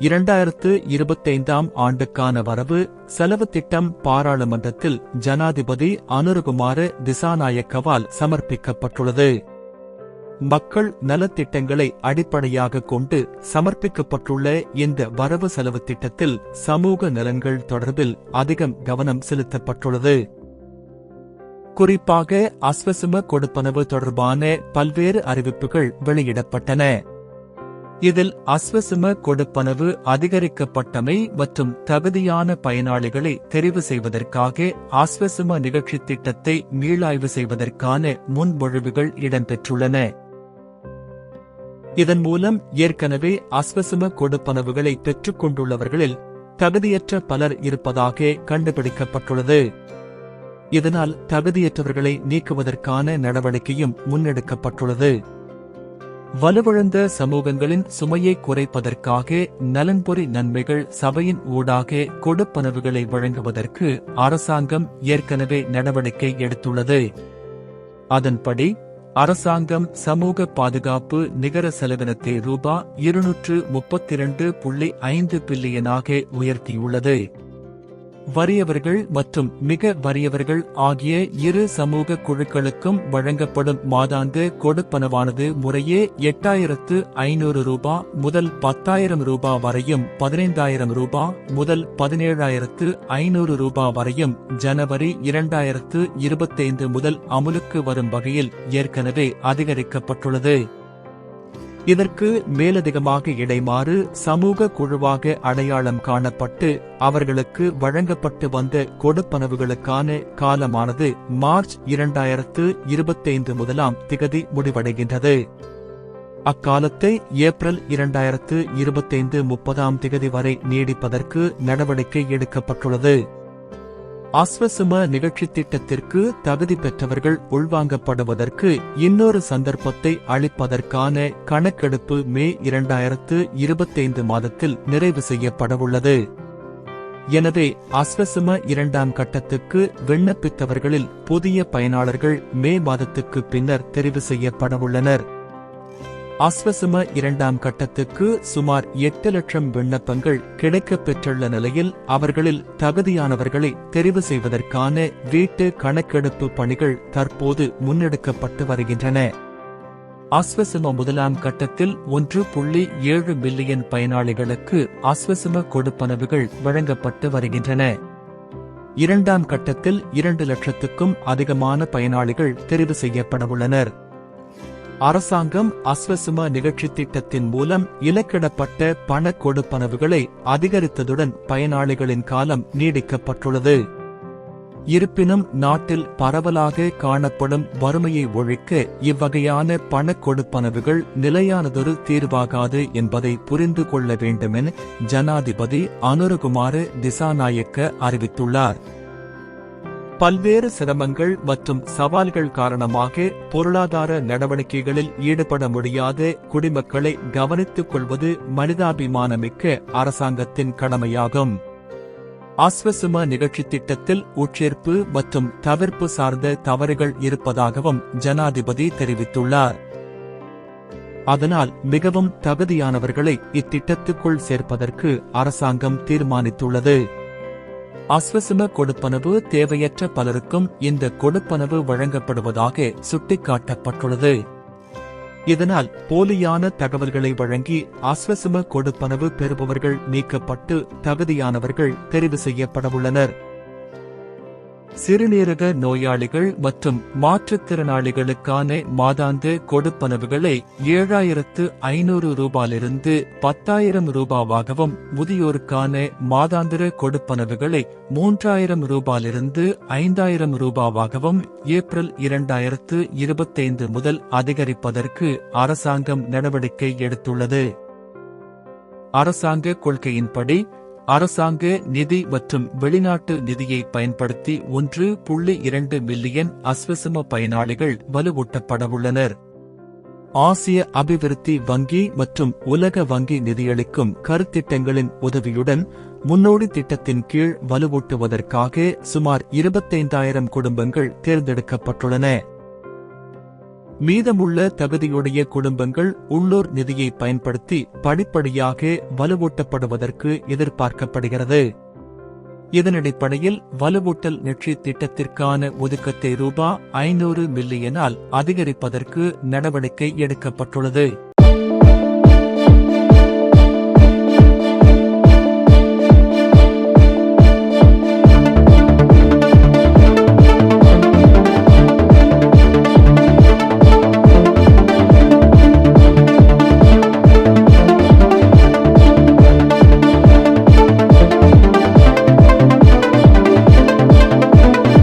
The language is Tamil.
இரண்டாயிரத்து இருபத்தைந்தாம் ஆண்டுக்கான வரவு செலவு திட்டம் பாராளுமன்றத்தில் ஜனாதிபதி அனுருகுமார திசாநாயக்கவால் சமர்ப்பிக்கப்பட்டுள்ளது. மக்கள் நலத்திட்டங்களை அடிப்படையாக கொண்டு சமர்ப்பிக்கப்பட்டுள்ள இந்த வரவு செலவு திட்டத்தில் சமூக நலன்கள் தொடர்பில் அதிகம் கவனம் செலுத்தப்பட்டுள்ளது. குறிப்பாக அஸ்வசும கொடுப்பனவு தொடர்பான பல்வேறு அறிவிப்புகள் வெளியிடப்பட்டன. இதில் அஸ்வசும கொடுப்பனவு அதிகரிக்கப்பட்டமை மற்றும் தகுதியான பயனாளிகளை தெரிவு செய்வதற்காக அஸ்வசும நிகழ்ச்சி திட்டத்தை மீளாய்வு செய்வதற்கான முன்மொழிவுகள் இடம்பெற்றுள்ளன. இதன் மூலம் ஏற்கனவே அஸ்வசும கொடுப்பனவுகளை பெற்றுக் கொண்டுள்ளவர்களில் தகுதியற்ற பலர் இருப்பதாக கண்டுபிடிக்கப்பட்டுள்ளது. இதனால் தகுதியற்றவர்களை நீக்குவதற்கான நடவடிக்கையும் முன்னெடுக்கப்பட்டுள்ளது. வலுவிழந்த சமூகங்களின் சுமையை குறைப்பதற்காக நலன்பொறி நன்மைகள் சபையின் ஊடாக கொடுப்பனவுகளை வழங்குவதற்கு அரசாங்கம் ஏற்கனவே நடவடிக்கை எடுத்துள்ளது. அதன்படி அரசாங்கம் சமூக பாதுகாப்பு நிகர செலவினத்தை ரூபா இருநூற்று முப்பத்தி இரண்டு புள்ளி ஐந்து பில்லியனாக உயர்த்தியுள்ளது. வறியவர்கள் மற்றும் மிக வறியவர்கள் ஆகிய இரு சமூக குழுக்களுக்கும் வழங்கப்படும் மாதாந்த கொடுப்பனவானது முறையே எட்டாயிரத்து ஐநூறு ரூபா முதல் பத்தாயிரம் ரூபா வரையும் பதினைந்தாயிரம் ரூபா முதல் பதினேழாயிரத்து ஐநூறு ரூபா வரையும் ஜனவரி இரண்டாயிரத்து இருபத்தைந்து முதல் அமுலுக்கு வரும் வகையில் ஏற்கனவே அதிகரிக்கப்பட்டுள்ளது. இதற்கு மேலதிகமாக இடைமாறு சமூக குழுவாக அடையாளம் காணப்பட்டு அவர்களுக்கு வழங்கப்பட்டு வந்த கொடுப்பனவுகளுக்கான காலமானது மார்ச் இரண்டாயிரத்து இருபத்தைந்து முதலாம் திகதி முடிவடைகின்றது. அக்காலத்தை ஏப்ரல் இரண்டாயிரத்து இருபத்தைந்து முப்பதாம் திகதி வரை நீடிப்பதற்கு நடவடிக்கை எடுக்கப்பட்டுள்ளது. அஸ்வசும நிகழ்ச்சி திட்டத்திற்கு தகுதி பெற்றவர்கள் உள்வாங்கப்படுவதற்கு இன்னொரு சந்தர்ப்பத்தை அளிப்பதற்கான கணக்கெடுப்பு மே இரண்டாயிரத்து இருபத்தைந்து மாதத்தில் நிறைவு செய்யப்படவுள்ளது. எனவே அஸ்வசும இரண்டாம் கட்டத்துக்கு விண்ணப்பித்தவர்களில் புதிய பயனாளர்கள் மே மாதத்துக்கு பின்னர் தெரிவு செய்யப்படவுள்ளனர். அஸ்வசும இரண்டாம் கட்டத்துக்கு சுமார் எட்டு லட்சம் விண்ணப்பங்கள் கிடைக்கப் பெற்றுள்ள நிலையில் அவர்களில் தகுதியானவர்களை தெரிவு செய்வதற்கான வீட்டு கணக்கெடுப்பு பணிகள் தற்போது முன்னெடுக்கப்பட்டு வருகின்றன. அஸ்வசும முதலாம் கட்டத்தில் ஒன்று புள்ளி ஏழு மில்லியன் பயனாளிகளுக்கு அஸ்வசும கொடுப்பனவுகள் வழங்கப்பட்டு வருகின்றன. இரண்டாம் கட்டத்தில் இரண்டு லட்சத்துக்கும் அதிகமான பயனாளிகள் தெரிவு செய்யப்படவுள்ளனர் அரசாங்கம் அஸ்வசும நிகழ்ச்சி திட்டத்தின் மூலம் இலக்கிடப்பட்ட பண கொடுப்பனவுகளை அதிகரித்ததுடன் பயனாளிகளின் காலம் நீடிக்கப்பட்டுள்ளது. இருப்பினும் நாட்டில் பரவலாக காணப்படும் வறுமையை ஒழிக்க இவ்வகையான பண கொடுப்பனவுகள் நிலையானதொரு தீர்வாகாது என்பதை புரிந்து கொள்ள வேண்டுமென ஜனாதிபதி அனுரகுமார திசாநாயக்க அறிவித்துள்ளார். பல்வேறு சிரமங்கள் மற்றும் சவால்கள் காரணமாக பொருளாதார நடவடிக்கைகளில் ஈடுபட முடியாத குடிமக்களை கவனித்துக் கொள்வது மனிதாபிமானமிக்க அரசாங்கத்தின் கடமையாகும். அஸ்வசும நிகழ்ச்சி திட்டத்தில் உட்சேர்ப்பு மற்றும் தவிர்ப்பு சார்ந்த தவறுகள் இருப்பதாகவும் ஜனாதிபதி தெரிவித்துள்ளார். அதனால் மிகவும் தகுதியானவர்களை இத்திட்டத்துக்குள் சேர்ப்பதற்கு அரசாங்கம் தீர்மானித்துள்ளது. அஸ்வசும கொடுப்பனவு தேவையற்ற பலருக்கும் இந்த கொடுப்பனவு வழங்கப்படுவதாக சுட்டிக்காட்டப்பட்டுள்ளது. இதனால் போலியான தகவல்களை வழங்கி அஸ்வசும கொடுப்பனவு பெறுபவர்கள் நீக்கப்பட்டு தகுதியானவர்கள் தெரிவு செய்யப்படவுள்ளனர். சிறுநீரக நோயாளிகள் மற்றும் மாற்றுத்திறனாளிகளுக்கான மாதாந்த கொடுப்பனவுகளை ஏழாயிரத்து ஐநூறு ரூபாயிலிருந்து பத்தாயிரம் ரூபாவாகவும் முதியோருக்கான மாதாந்திர கொடுப்பனவுகளை மூன்றாயிரம் ரூபாயிலிருந்து ஐந்தாயிரம் ரூபாவாகவும் ஏப்ரல் இரண்டாயிரத்து இருபத்தைந்து முதல் அதிகரிப்பதற்கு அரசாங்கம் நடவடிக்கை எடுத்துள்ளது. அரசாங்க கொள்கையின்படி அரசாங்க நிதி மற்றும் வெளிநாட்டு நிதியை பயன்படுத்தி ஒன்று புள்ளி இரண்டு மில்லியன் அஸ்வசம பயனாளிகள் வலுவூட்டப்படவுள்ளனர். ஆசிய அபிவிருத்தி வங்கி மற்றும் உலக வங்கி நிதியளிக்கும் கருத்திட்டங்களின் உதவியுடன் முன்னோடி திட்டத்தின் கீழ் வலுவூட்டுவதற்காக சுமார் இருபத்தைந்தாயிரம் குடும்பங்கள் தேர்ந்தெடுக்கப்பட்டுள்ளன. மீதமுள்ள தகுதியுடைய குடும்பங்கள் உள்ளூர் நிதியை பயன்படுத்தி படிப்படியாக வலுவூட்டப்படுவதற்கு எதிர்பார்க்கப்படுகிறது. இதனடிப்படையில் வலுவூட்டல் நெற்றி திட்டத்திற்கான ஒதுக்கத்தை ரூபா ஐநூறு மில்லியனால் அதிகரிப்பதற்கு நடவடிக்கை எடுக்கப்பட்டுள்ளது.